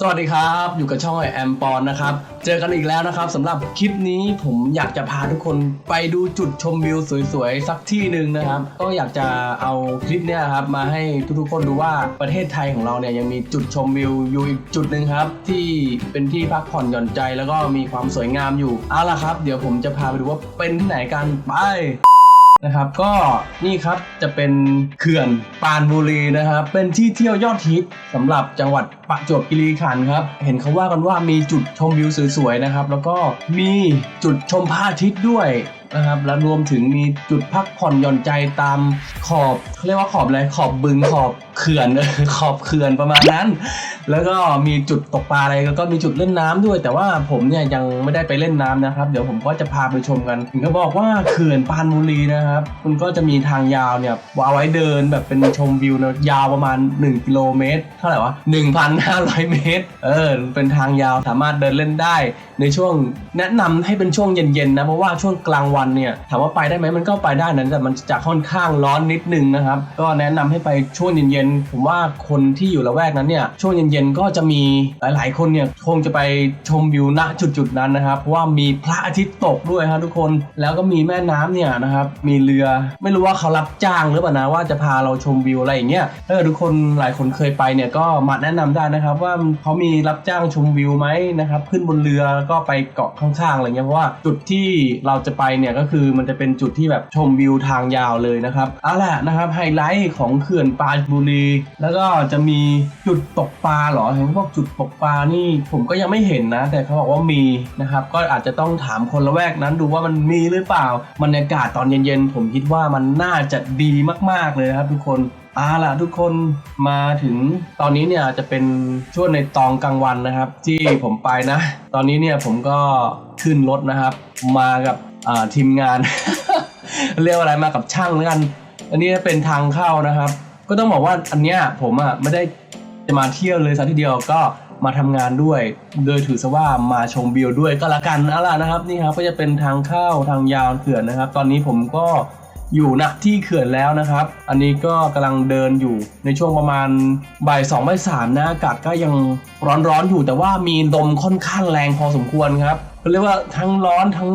สวัสดีครับ อยู่กับช่องแอมปอนนะครับ เจอกันอีกแล้วนะครับสำหรับคลิปนี้ผมอยากจะพาทุกคนไปดูจุดชมวิวสวยๆ สักที่หนึ่งนะครับ ก็อยากจะเอาคลิปเนี้ยครับมาให้ทุกๆคนดูว่าประเทศไทยของเราเนี่ยยังมีจุดชมวิวอยู่อีกจุดหนึ่งครับ ที่เป็นที่พักผ่อนหย่อนใจแล้วก็มีความสวยงามอยู่เอาล่ะครับ เดี๋ยวผมจะพาไปดูว่าเป็นที่ไหนกันไป นะครับ ก็นี่ครับจะเป็นเขื่อนปานบุรีนะครับ เป็นที่เที่ยวยอดฮิตสำหรับจังหวัดประจวบคีรีขันธ์ครับ เห็นเขาว่ากันว่ามีจุดชมวิวสวยๆนะครับ แล้วก็มีจุดชมพระอาทิตย์ด้วย นะครับ และรวมถึงมีจุดพักผ่อนหย่อนใจตามขอบเขาเรียกว่าขอบอะไรขอบบึงขอบเขื่อนขอบเขื่อนประมาณนั้น แล้วก็มีจุดตกปลาอะไรแล้วก็มีจุดเล่นน้ำด้วย แต่ว่าผมเนี่ยยังไม่ได้ไปเล่นน้ำนะครับ เดี๋ยวผมก็จะพาไปชมกันถึงก็บอกว่าเขื่อนปานบุรีนะครับมันก็จะมีทางยาวเนี่ยเอาไว้เดินแบบเป็นชมวิวนะยาวประมาณ 1 กิโลเมตร เท่าไหร่วะ 1,500 เมตร เออ เป็นทางยาวสามารถเดินเล่นได้ ในช่วงแนะนำให้เป็นช่วงเย็นๆนะเพราะว่าช่วงกลางวันเนี่ยถามว่าไปได้ไหมมันก็ไปได้นะแต่มันจะค่อนข้างร้อนนิดนึงนะครับ ก็แนะนำให้ไปช่วงเย็นๆผมว่าคนที่อยู่ละแวกนั้นเนี่ยช่วงเย็นๆก็จะมีหลาย ๆ คนเนี่ยคงจะไปชมวิวณจุดๆนั้นนะครับเพราะว่ามีพระอาทิตย์ตกด้วยครับทุกคนแล้วก็มีแม่น้ำเนี่ยนะครับมีเรือไม่รู้ว่าเขารับจ้างหรือเปล่านะว่าจะพาเราชมวิวอะไรอย่างเงี้ยถ้าทุกคนหลายคนเคยไปเนี่ยก็มาแนะนำได้นะครับ ว่าเขามีรับจ้างชมวิวไหมนะครับขึ้นบนเรือแล้วก็ไปเกาะข้างๆอะไรเงี้ยเพราะว่าจุดที่เราจะไปเนี่ยก็คือมันจะเป็นจุดที่แบบชมวิวทางยาวเลยนะครับเอาล่ะนะครับไฮไลท์ของเขื่อนปรานบุรี แล้วก็จะมีจุดตกปลาเหรอเห็นเขาบอกจุดตกปลานี่ผมก็ยังไม่เห็นนะ แต่เขาบอกว่ามีนะครับก็อาจจะต้องถามคนละแวกนั้นดูว่ามันมีหรือเปล่าบรรยากาศตอนเย็นๆผมคิดว่ามันน่าจะดีมากๆเลยนะครับทุกคนเอาล่ะทุกคนมาถึงตอนนี้เนี่ยจะเป็นช่วงในตองกลางวันนะครับ ที่ผมไปนะ ตอนนี้เนี่ยผมก็ขึ้นรถนะครับ มากับ ทีมงาน เรียกอะไรมากับช่างแล้วกัน อันนี้เป็นทางเข้านะครับ ก็ต้องบอกว่าอันเนี้ยผมอะไม่ได้จะมาเที่ยวเลยสักทีเดียวก็มาทำงานด้วย โดยถือซะว่ามาชมวิวด้วยก็แล้วกันเอาล่ะนะครับนี่ครับก็จะเป็นทางเข้าทางยาวเขื่อนนะครับ ตอนนี้ผมก็ อยู่นะที่เขื่อนแล้วนะครับ อันนี้ก็กำลังเดินอยู่ในช่วงประมาณบ่ายสองบ่ายสามนะอากาศก็ยังร้อนๆอยู่แต่ว่ามีลมค่อนข้างแรงพอสมควรครับเขาเรียกว่าทั้งร้อนทั้ง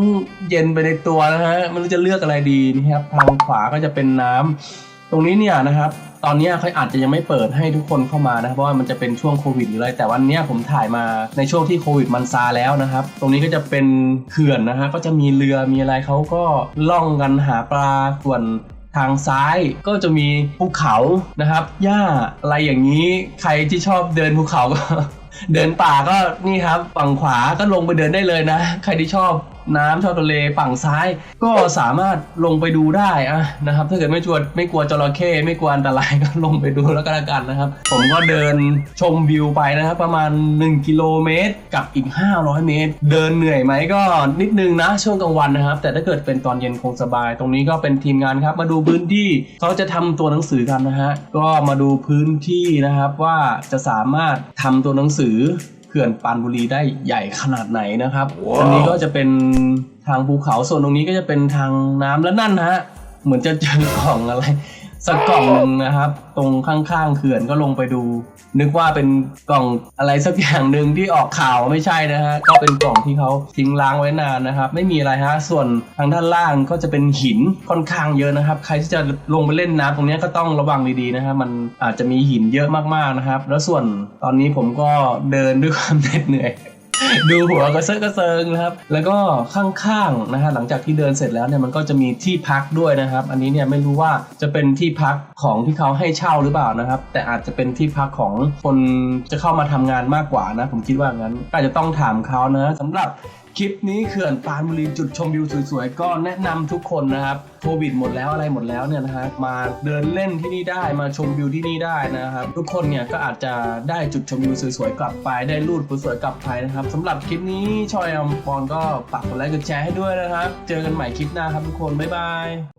เย็นไปในตัวนะฮะไม่รู้จะเลือกอะไรดีนะครับทางขวาก็จะเป็นน้ำตรงนี้เนี่ยนะครับ ตอนนี้เขาอาจจะยังไม่เปิดให้ทุกคนเข้ามานะครับเพราะว่ามันจะเป็นช่วงโควิดหรืออะไรแต่วันนี้ผมถ่ายมาในช่วงที่โควิดมันซาแล้วนะครับ ตรงนี้ก็จะเป็นเขื่อนนะฮะก็จะมีเรือมีอะไรเขาก็ล่องกันหาปลาส่วนทางซ้ายก็จะมีภูเขานะครับหญ้าอะไรอย่างนี้ใครที่ชอบเดินภูเขาก็เดินป่าก็นี่ครับฝั่งขวาก็ลงไปเดินได้เลยนะ ใครที่ชอบ น้ำชอบทะเลฝั่งซ้าย ก็สามารถลงไปดูได้อะนะครับ ถ้าเกิดไม่ชวนไม่กลัวจระเข้ไม่กลัวอันตรายก็ลงไปดูแล้วก็แล้วกันนะครับ ผมก็เดินชมวิวไปนะครับ ประมาณ 1 กิโลเมตรกับอีก 500 เมตร เดินเหนื่อยไหมก็นิดนึงนะช่วงกลางวันนะครับ แต่ถ้าเกิดเป็นตอนเย็นคงสบาย ตรงนี้ก็เป็นทีมงานครับ มาดูพื้นที่เขาจะทำตัวหนังสือกันนะฮะก็มาดูพื้นที่นะครับว่าจะสามารถทำตัวหนังสือ เขื่อนปรานบุรีได้ใหญ่ขนาดไหนนะครับอันนี้ก็จะเป็นทางภูเขาส่วนตรงนี้ก็จะเป็นทางน้ำและนั่นนะฮะ เหมือนจะเจอกล่องอะไร สักกล่องหนึ่งนะครับ ตรงข้างๆเขื่อนก็ลงไปดู นึกว่าเป็นกล่องอะไรสักอย่างหนึ่งที่ออกข่าวไม่ใช่นะฮะก็เป็นกล่องที่เขาทิ้งล้างไว้นานนะครับ ไม่มีอะไรฮะส่วนทางด้านล่างก็จะเป็นหินค่อนข้างเยอะนะครับ ใครที่จะลงไปเล่นน้ำตรงนี้ก็ต้องระวังดีๆนะครับมันอาจจะมีหินเยอะมากๆนะครับ แล้วส่วนตอนนี้ผมก็เดินด้วยความเหน็ดเหนื่อย ดูหัวกระเซาะกระเซิงนะครับ แล้วก็ข้างๆนะฮะหลังจากที่เดินเสร็จแล้วเนี่ยมันก็จะมีที่พักด้วยนะครับ อันนี้เนี่ยไม่รู้ว่าจะเป็นที่พักของที่เขาให้เช่าหรือเปล่านะครับ แต่อาจจะเป็นที่พักของคนจะเข้ามาทำงานมากกว่านะ ผมคิดว่างั้นก็อาจจะต้องถามเขานะสำหรับ คลิปนี้เขื่อนปานบุรีจุดชมวิวสวยๆ ก็แนะนำทุกคนนะครับโควิดหมดแล้วอะไรหมดแล้วเนี่ยนะฮะมาเดินเล่นที่นี่ได้มาชมวิวที่นี่ได้นะครับ ทุกคนเนี่ยก็อาจจะได้จุดชมวิวสวยๆกลับไปได้รูปสวยๆกลับไปนะครับสำหรับคลิปนี้ชอยอมปอนก็ฝากกดไลค์กดแชร์ให้ด้วยนะครับ เจอกันใหม่คลิปหน้าครับทุกคนบ๊ายบาย